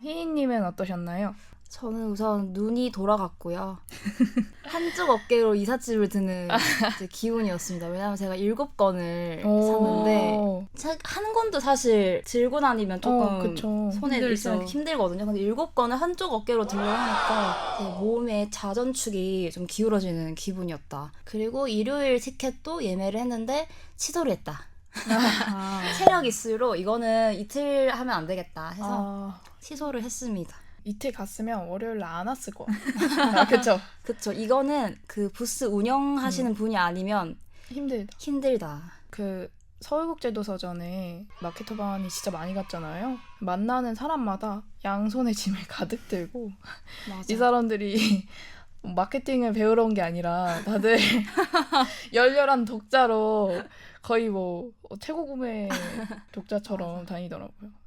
희희님은 어떠셨나요? 저는 우선 눈이 돌아갔고요. 한쪽 어깨로 이삿짐을 드는 이제 기분이었습니다. 왜냐하면 제가 일곱 권을 샀는데. 책 한 권도 사실 들고 다니면 조금 어. 손에 힘들죠. 있으면 힘들거든요. 근데 일곱 권을 한쪽 어깨로 들려 하니까 제 몸의 자전축이 좀 기울어지는 기분이었다. 그리고 일요일 티켓도 예매를 했는데 취소를 했다. 아. 체력 이수로 이거는 이틀 하면 안 되겠다 해서 아, 취소를 했습니다. 이틀 갔으면 월요일 날 안 왔을 거야. 아, 그쵸. 그쵸. 이거는 그 부스 운영하시는 분이 아니면 힘들다. 힘들다. 그 서울국제도서전에 마케터반이 진짜 많이 갔잖아요. 만나는 사람마다 양손에 짐을 가득 들고 맞아. 이 사람들이 마케팅을 배우러 온 게 아니라 다들 열렬한 독자로 거의 뭐 최고 구매 독자처럼 다니더라고요.